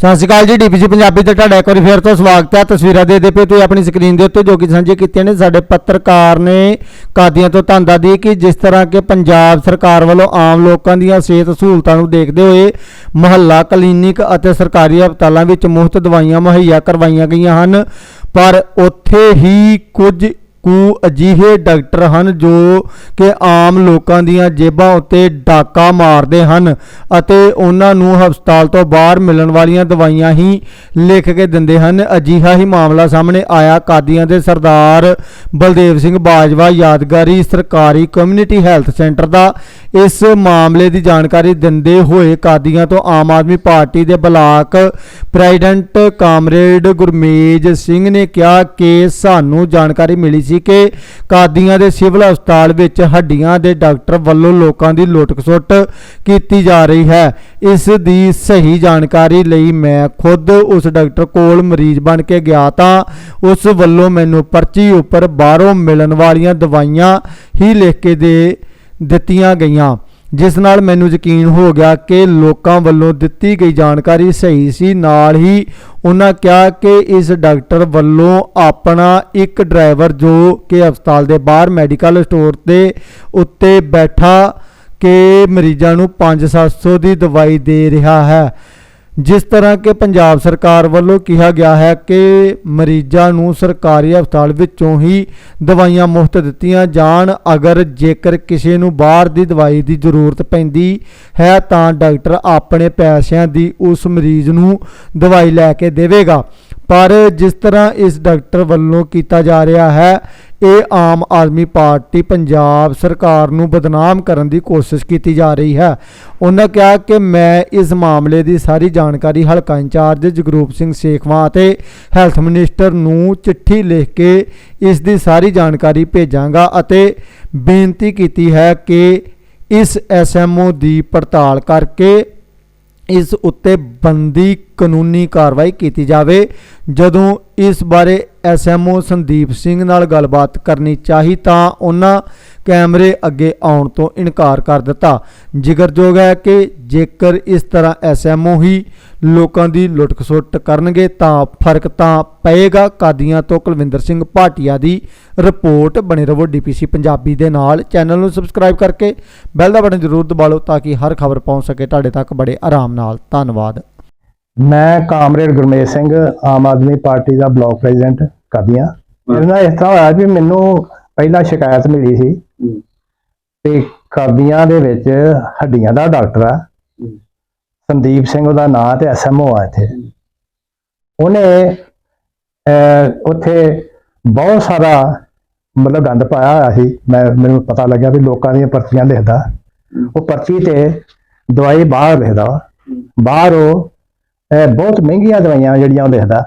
ਸਤਿ ਸ਼੍ਰੀ ਅਕਾਲ ਜੀ, ਡੀਪੀਸੀ ਪੰਜਾਬੀ ਤੇ ਤੁਹਾਡਾ ਇੱਕ ਵਾਰੀ ਫੇਰ ਤੋਂ ਸਵਾਗਤ ਹੈ। ਤਸਵੀਰਾਂ ਦੇ ਦੇ ਪਏ ਤੁਸੀਂ ਆਪਣੀ ਸਕਰੀਨ ਦੇ ਉੱਤੇ ਜੋ ਕਿ ਸਾਂਝੇ ਕੀਤੀਆਂ ਨੇ। ਸਾਡੇ ਪੱਤਰਕਾਰ ਨੇ ਕਾਦੀਆਂ ਤੋਂ ਧੰਦਾ ਦੀ ਕਿ ਜਿਸ ਤਰ੍ਹਾਂ ਕਿ ਪੰਜਾਬ ਸਰਕਾਰ ਵੱਲੋਂ ਆਮ ਲੋਕਾਂ ਦੀਆਂ ਸਿਹਤ ਸਹੂਲਤਾਂ ਨੂੰ ਦੇਖਦੇ ਹੋਏ ਮੁਹੱਲਾ, ਕਲੀਨਿਕ ਅਤੇ ਸਰਕਾਰੀ ਹਸਪਤਾਲਾਂ ਵਿੱਚ ਮੁਫਤ ਦਵਾਈਆਂ ਮੁਹੱਈਆ ਕਰਵਾਈਆਂ ਗਈਆਂ ਹਨ। ਪਰ ਉੱਥੇ ਹੀ ਕੁਝ ਕੁ ਅਜਿਹੇ ਡਾਕਟਰ ਹਨ ਜੋ ਕਿ ਆਮ ਲੋਕਾਂ ਦੀਆਂ ਜੇਬਾਂ ਉੱਤੇ ਡਾਕਾ ਮਾਰਦੇ ਹਨ ਅਤੇ ਉਹਨਾਂ ਨੂੰ ਹਸਪਤਾਲ ਤੋਂ ਬਾਹਰ ਮਿਲਣ ਵਾਲੀਆਂ ਦਵਾਈਆਂ ਹੀ ਲਿਖ ਕੇ ਦਿੰਦੇ ਹਨ। ਅਜਿਹਾ ਹੀ ਮਾਮਲਾ ਸਾਹਮਣੇ ਆਇਆ। ਕਾਦੀਆਂ ਦੇ ਸਰਦਾਰ ਬਲਦੇਵ ਸਿੰਘ ਬਾਜਵਾ, ਯਾਦਗਾਰੀ ਸਰਕਾਰੀ ਕਮਿਊਨਿਟੀ ਹੈਲਥ ਸੈਂਟਰ ਦਾ ਇਸ ਮਾਮਲੇ ਦੀ ਜਾਣਕਾਰੀ ਦਿੰਦੇ ਹੋਏ ਕਾਦੀਆਂ ਤੋਂ ਆਮ ਆਦਮੀ ਪਾਰਟੀ ਦੇ block president comrade Gurmej Singh ਨੇ ਕਿਹਾ ਕਿ ਸਾਨੂੰ ਜਾਣਕਾਰੀ ਮਿਲੀ ਸੀ ਕਿ ਕਾਦੀਆਂ ਦੇ ਸਿਵਲ ਹਸਪਤਾਲ ਵਿੱਚ ਹੱਡੀਆਂ ਦੇ ਡਾਕਟਰ ਵੱਲੋਂ ਲੋਕਾਂ ਦੀ ਲੁੱਟ-ਖਸੁੱਟ ਕੀਤੀ ਜਾ ਰਹੀ ਹੈ। ਇਸ ਦੀ ਸਹੀ ਜਾਣਕਾਰੀ ਲਈ ਮੈਂ ਖੁਦ ਉਸ ਡਾਕਟਰ ਕੋਲ ਮਰੀਜ਼ ਬਣ ਕੇ ਗਿਆ ਤਾਂ ਉਸ ਵੱਲੋਂ ਮੈਨੂੰ ਪਰਚੀ ਉੱਪਰ ਬਾਹਰੋਂ ਮਿਲਣ ਵਾਲੀਆਂ ਦਵਾਈਆਂ ਹੀ ਲਿਖ ਕੇ ਦੇ ਦਿੱਤੀਆਂ ਗਈਆਂ। ਜਿਸ ਨਾਲ ਮੈਨੂੰ ਯਕੀਨ ਹੋ ਗਿਆ ਕਿ ਲੋਕਾਂ ਵੱਲੋਂ ਦਿੱਤੀ ਗਈ ਜਾਣਕਾਰੀ ਸਹੀ ਸੀ। ਨਾਲ ਹੀ ਉਹਨਾਂ ਕਿਹਾ ਕਿ ਇਸ ਡਾਕਟਰ ਵੱਲੋਂ ਆਪਣਾ ਇੱਕ ਡਰਾਈਵਰ ਜੋ ਕਿ ਹਸਪਤਾਲ ਦੇ ਬਾਹਰ ਮੈਡੀਕਲ ਸਟੋਰ ਦੇ ਉੱਤੇ ਬੈਠਾ ਕਿ ਮਰੀਜ਼ਾਂ ਨੂੰ 5-700 ਦੀ ਦਵਾਈ ਦੇ ਰਿਹਾ ਹੈ। ਜਿਸ ਤਰ੍ਹਾਂ ਕਿ ਪੰਜਾਬ ਸਰਕਾਰ ਵੱਲੋਂ ਕਿਹਾ ਗਿਆ ਹੈ ਕਿ ਮਰੀਜ਼ਾਂ ਨੂੰ ਸਰਕਾਰੀ ਹਸਪਤਾਲ ਵਿੱਚੋਂ ਹੀ ਦਵਾਈਆਂ ਮੁਫਤ ਦਿੱਤੀਆਂ ਜਾਣ। ਅਗਰ ਜੇਕਰ ਕਿਸੇ ਨੂੰ ਬਾਹਰ ਦੀ ਦਵਾਈ ਦੀ ਜ਼ਰੂਰਤ ਪੈਂਦੀ ਹੈ ਤਾਂ ਡਾਕਟਰ ਆਪਣੇ ਪੈਸਿਆਂ ਦੀ ਉਸ ਮਰੀਜ਼ ਨੂੰ ਦਵਾਈ ਲੈ ਕੇ ਦੇਵੇਗਾ। ਪਰ ਜਿਸ ਤਰ੍ਹਾਂ ਇਸ ਡਾਕਟਰ ਵੱਲੋਂ ਕੀਤਾ ਜਾ ਰਿਹਾ ਹੈ, ਇਹ ਆਮ ਆਦਮੀ ਪਾਰਟੀ ਪੰਜਾਬ ਸਰਕਾਰ ਨੂੰ ਬਦਨਾਮ ਕਰਨ ਦੀ ਕੋਸ਼ਿਸ਼ ਕੀਤੀ ਜਾ ਰਹੀ ਹੈ। ਉਹਨਾਂ ਕਿਹਾ ਕਿ ਮੈਂ ਇਸ ਮਾਮਲੇ ਦੀ ਸਾਰੀ ਜਾਣਕਾਰੀ ਹਲਕਾ ਇੰਚਾਰਜ ਜਗਰੂਪ ਸਿੰਘ ਸੇਖਵਾਂ ਅਤੇ ਹੈਲਥ ਮਿਨਿਸਟਰ ਨੂੰ ਚਿੱਠੀ ਲਿਖ ਕੇ ਇਸ ਦੀ ਸਾਰੀ ਜਾਣਕਾਰੀ ਭੇਜਾਂਗਾ ਅਤੇ ਬੇਨਤੀ ਕੀਤੀ ਹੈ ਕਿ ਇਸ ਐਸਐਮਓ ਦੀ ਪੜਤਾਲ ਕਰਕੇ ਇਸ ਉੱਤੇ ਬੰਦੀ ਕਾਨੂੰਨੀ ਕਾਰਵਾਈ ਕੀਤੀ ਜਾਵੇ। ਜਦੋਂ ਇਸ ਬਾਰੇ ਐਸਐਮਓ ਸੰਦੀਪ ਸਿੰਘ ਨਾਲ ਗੱਲਬਾਤ ਕਰਨੀ ਚਾਹੀ ਤਾਂ ਉਹਨਾਂ ਕੈਮਰੇ ਅੱਗੇ ਆਉਣ ਤੋਂ ਇਨਕਾਰ ਕਰ ਦਿੱਤਾ। ਜ਼ਿਕਰਯੋਗ ਹੈ ਕਿ ਜੇਕਰ ਇਸ ਤਰ੍ਹਾਂ ਐਸਐਮਓ ਹੀ ਲੋਕਾਂ ਦੀ ਲੁੱਟ-ਖਸੁੱਟ ਕਰਨਗੇ ਤਾਂ ਫ਼ਰਕ ਤਾਂ ਪਏਗਾ। ਕਾਦੀਆਂ ਤੋਂ ਕੁਲਵਿੰਦਰ ਸਿੰਘ ਭਾਟੀਆ ਦੀ ਰਿਪੋਰਟ ਬਣੇ ਰਹੋ ਡੀਪੀਸੀ ਪੰਜਾਬੀ ਦੇ ਨਾਲ। ਚੈਨਲ ਨੂੰ ਸਬਸਕ੍ਰਾਈਬ ਕਰਕੇ ਬੈਲ ਦਾ ਬਟਨ ਜ਼ਰੂਰ ਦਬਾ ਲਓ ਤਾਂ ਕਿ ਹਰ ਖਬਰ ਪਹੁੰਚ ਸਕੇ। ਤੁਹਾਡੇ ਤੱਕ ਬੜੇ ਆਰਾਮ ਨਾਲ। ਧੰਨਵਾਦ। ਮੈਂ ਕਾਮਰੇਡ ਗੁਰਮੇਜ ਸਿੰਘ ਆਮ ਆਦਮੀ ਪਾਰਟੀ ਦਾ ਬਲਾਕ ਪ੍ਰੈਜ਼ੀਡੈਂਟ ਕਾਦੀਆਂ ਮੇਰੇ ਨਾਲ ਇਸ ਤਰ੍ਹਾਂ ਹੋਇਆ ਵੀ ਮੈਨੂੰ ਪਹਿਲਾਂ ਸ਼ਿਕਾਇਤ ਮਿਲੀ ਸੀ ਤੇ ਕਾਦੀਆਂ ਦੇ ਵਿੱਚ ਹੱਡੀਆਂ ਦਾ ਡਾਕਟਰ ਆ। ਸੰਦੀਪ ਸਿੰਘ ਉਹਦਾ ਨਾਂ ਤੇ ਐਸਐਮਓ ਆ ਇੱਥੇ। ਉਹਨੇ ਉੱਥੇ ਬਹੁਤ ਸਾਰਾ ਮਤਲਬ ਗੰਦ ਪਾਇਆ ਹੋਇਆ ਸੀ। ਮੈਂ ਮੈਨੂੰ ਪਤਾ ਲੱਗਿਆ ਵੀ ਲੋਕਾਂ ਦੀਆਂ ਪਰਚੀਆਂ ਲਿਖਦਾ। ਉਹ ਪਰਚੀ ਤੇ ਦਵਾਈ ਬਾਹਰ ਲਿਖਦਾ। ਬਾਹਰ ਉਹ ਬਹੁਤ ਮਹਿੰਗੀਆਂ ਦਵਾਈਆਂ ਜਿਹੜੀਆਂ ਉਹ ਲਿਖਦਾ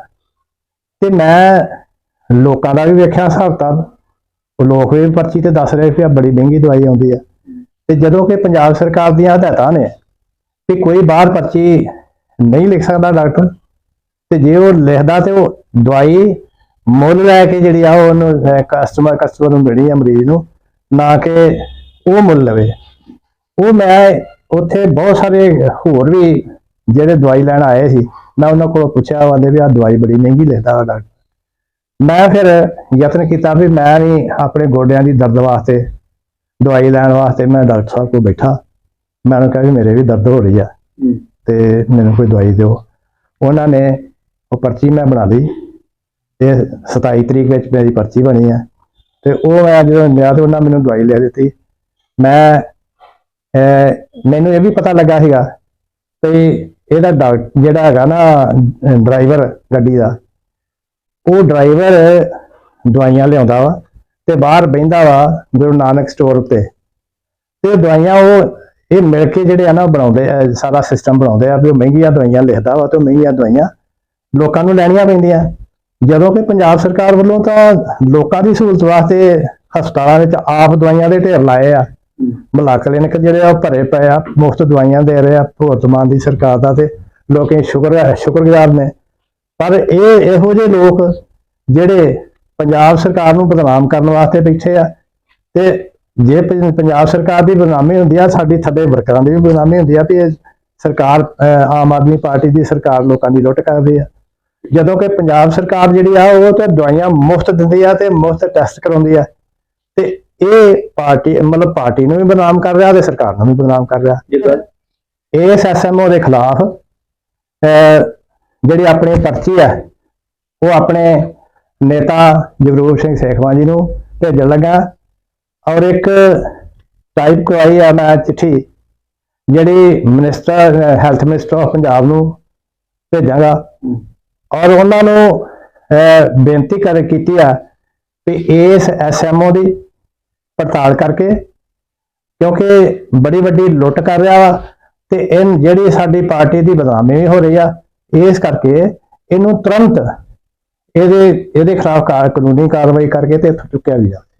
ਤੇ ਮੈਂ ਲੋਕਾਂ ਦਾ ਵੀ ਵੇਖਿਆ ਹਿਸਾਬ ਕਿਤਾਬ। ਉਹ ਲੋਕ ਵੀ ਪਰਚੀ ਤੇ ਦੱਸ ਰਹੇ ਕਿ ਆ ਬੜੀ ਮਹਿੰਗੀ ਦਵਾਈ ਆਉਂਦੀ ਆ। ਤੇ ਜਦੋਂ ਕਿ ਪੰਜਾਬ ਸਰਕਾਰ ਦੀਆਂ ਹਦਾਇਤਾਂ ਨੇ ਕਿ ਕੋਈ ਬਾਹਰ ਪਰਚੀ ਨਹੀਂ ਲਿਖ ਸਕਦਾ ਡਾਕਟਰ, ਤੇ ਜੇ ਉਹ ਲਿਖਦਾ ਤੇ ਉਹ ਦਵਾਈ ਮੁੱਲ ਲੈ ਕੇ ਜਿਹੜੀ ਆ ਉਹ ਉਹਨੂੰ ਕਸਟਮਰ ਕਸਟਮਰ ਨੂੰ ਮਿਲਣੀ ਆ ਮਰੀਜ਼ ਨੂੰ, ਨਾ ਕਿ ਉਹ ਮੁੱਲ ਲਵੇ। ਉਹ ਮੈਂ ਉੱਥੇ ਬਹੁਤ ਸਾਰੇ ਹੋਰ ਵੀ ਜਿਹੜੇ ਦਵਾਈ ਲੈਣ ਆਏ ਸੀ ਮੈਂ ਉਹਨਾਂ ਕੋਲੋਂ ਪੁੱਛਿਆ ਵਾਂਦੇ ਵੀ ਆ ਦਵਾਈ ਬੜੀ ਮਹਿੰਗੀ ਲਿਖਦਾ ਵਾ ਡਾਕਟਰ। ਮੈਂ ਫਿਰ ਯਤਨ ਕੀਤਾ ਵੀ ਮੈਂ ਵੀ ਆਪਣੇ ਗੋਡਿਆਂ ਦੀ ਦਰਦ ਵਾਸਤੇ ਦਵਾਈ ਲੈਣ ਵਾਸਤੇ ਮੈਂ ਡਾਕਟਰ ਸਾਹਿਬ ਕੋਲ ਬੈਠਾ। ਮੈਂ ਉਹਨੂੰ ਕਿਹਾ ਵੀ ਮੇਰੇ ਵੀ ਦਰਦ ਹੋ ਰਹੀ ਆ ਤੇ ਮੈਨੂੰ ਕੋਈ ਦਵਾਈ ਦਿਓ। ਉਹਨਾਂ ਨੇ ਉਹ ਪਰਚੀ ਮੈਂ ਬਣਾ ਲਈ ਤੇ 27 ਤਰੀਕ ਵਿੱਚ ਮੇਰੀ ਪਰਚੀ ਬਣੀ ਆ। ਤੇ ਉਹ ਮੈਂ ਜਦੋਂ ਗਿਆ ਤੇ ਉਹਨਾਂ ਮੈਨੂੰ ਦਵਾਈ ਲੈ ਦਿੱਤੀ। ਮੈਂ ਮੈਨੂੰ ਇਹ ਵੀ ਪਤਾ ਲੱਗਾ ਸੀਗਾ ਤੇ ਇਹਦਾ ਡਾਕ- ਜਿਹੜਾ ਹੈਗਾ ਨਾ ਡਰਾਈਵਰ ਗੱਡੀ ਦਾ ਉਹ ਡਰਾਈਵਰ ਦਵਾਈਆਂ ਲਿਆਉਂਦਾ ਵਾ ਤੇ ਬਾਹਰ ਬਹਿੰਦਾ ਵਾ ਗੁਰੂ ਨਾਨਕ ਸਟੋਰ ਉੱਤੇ ਤੇ ਦਵਾਈਆਂ ਉਹ ਇਹ ਮਿਲ ਕੇ ਜਿਹੜੇ ਆ ਨਾ ਬਣਾਉਂਦੇ ਆ, ਸਾਰਾ ਸਿਸਟਮ ਬਣਾਉਂਦੇ ਆ ਵੀ ਉਹ ਮਹਿੰਗੀਆਂ ਦਵਾਈਆਂ ਲਿਖਦਾ ਵਾ ਤੇ ਉਹ ਮਹਿੰਗੀਆਂ ਦਵਾਈਆਂ ਲੋਕਾਂ ਨੂੰ ਲੈਣੀਆਂ ਪੈਂਦੀਆਂ। ਜਦੋਂ ਕਿ ਪੰਜਾਬ ਸਰਕਾਰ ਵੱਲੋਂ ਤਾਂ ਲੋਕਾਂ ਦੀ ਸਹੂਲਤ ਵਾਸਤੇ ਹਸਪਤਾਲਾਂ ਵਿੱਚ ਆਪ ਦਵਾਈਆਂ ਦੇ ਢੇਰ ਲਾਏ ਆ। ਮਲਾ ਕਲੀਨਿਕ ਜਿਹੜੇ ਆ ਉਹ ਭਰੇ ਪਏ ਆ ਮੁਫਤ ਦਵਾਈਆਂ ਦੇ ਰਹੇ ਆ ਭਗਵੰਤ ਮਾਨ ਦੀ ਸਰਕਾਰ ਦਾ ਤੇ ਲੋਕੀ ਸ਼ੁਕਰ ਸ਼ੁਕਰਗੁਜ਼ਾਰ ਨੇ। ਪਰ ਇਹ ਇਹੋ ਜਿਹੇ ਲੋਕ ਜਿਹੜੇ ਪੰਜਾਬ ਸਰਕਾਰ ਨੂੰ ਬਦਨਾਮ ਕਰਨ ਵਾਸਤੇ ਬੈਠੇ ਆ ਤੇ ਜੇ ਪੰਜਾਬ ਸਰਕਾਰ ਦੀ ਬਦਨਾਮੀ ਹੁੰਦੀ ਆ ਸਾਡੀ ਥੱਲੇ ਵਰਕਰਾਂ ਦੀ ਵੀ ਬਦਨਾਮੀ ਹੁੰਦੀ ਆ ਵੀ ਇਹ ਸਰਕਾਰ ਅਹ, ਆਮ ਆਦਮੀ ਪਾਰਟੀ ਦੀ ਸਰਕਾਰ ਲੋਕਾਂ ਦੀ ਲੁੱਟ ਕਰਦੀ ਆ। ਜਦੋਂ ਕਿ ਪੰਜਾਬ ਸਰਕਾਰ ਜਿਹੜੀ ਆ ਉਹ ਤਾਂ ਦਵਾਈਆਂ ਮੁਫਤ ਦਿੰਦੀ ਆ ਤੇ ਮੁਫਤ ਟੈਸਟ ਕਰਾਉਂਦੀ ਆ। ਤੇ ਇਹ ਪਾਰਟੀ ਮਤਲਬ ਪਾਰਟੀ ਨੂੰ ਵੀ ਬਦਨਾਮ ਕਰ ਰਿਹਾ ਤੇ ਸਰਕਾਰ ਨੂੰ ਵੀ ਬਦਨਾਮ ਕਰ ਰਿਹਾ। ਜਿੱਦਾਂ ਇਸ ਐਸਐਮਓ ਦੇ ਖਿਲਾਫ ਜਿਹੜੀ ਆਪਣੀ ਪਰਚੀ ਹੈ ਉਹ ਆਪਣੇ ਨੇਤਾ ਜਗਰੂਪ ਸਿੰਘ ਸੇਖਵਾਂ ਜੀ ਨੂੰ ਭੇਜਣ ਲੱਗਾ ਔਰ ਇੱਕ ਟਾਈਪ ਕਰਵਾਈ ਆ ਮੈਂ ਚਿੱਠੀ ਜਿਹੜੀ minister health minister of Punjab ਨੂੰ ਭੇਜਾਂਗਾ। ਔਰ ਉਹਨਾਂ ਨੂੰ ਬੇਨਤੀ ਕਰ ਕੀਤੀ ਆ ਕਿ ਇਸ ਐਸਐਮਓ ਦੀ ਪੜਤਾਲ ਕਰਕੇ, ਕਿਉਂਕਿ ਬੜੀ ਵੱਡੀ ਲੁੱਟ ਕਰ ਰਿਹਾ ਵਾ ਤੇ ਇਹ ਜਿਹੜੀ ਸਾਡੀ ਪਾਰਟੀ ਦੀ ਬਦਨਾਮੀ ਵੀ ਹੋ ਰਹੀ ਆ, ਇਸ ਕਰਕੇ ਇਹਨੂੰ ਤੁਰੰਤ ਇਹਦੇ ਇਹਦੇ ਖਿਲਾਫ ਕਾ- ਕਾਨੂੰਨੀ ਕਾਰਵਾਈ ਕਰਕੇ ਤੇ ਇੱਥੋਂ ਚੁੱਕਿਆ ਵੀ ਜਾਵੇ।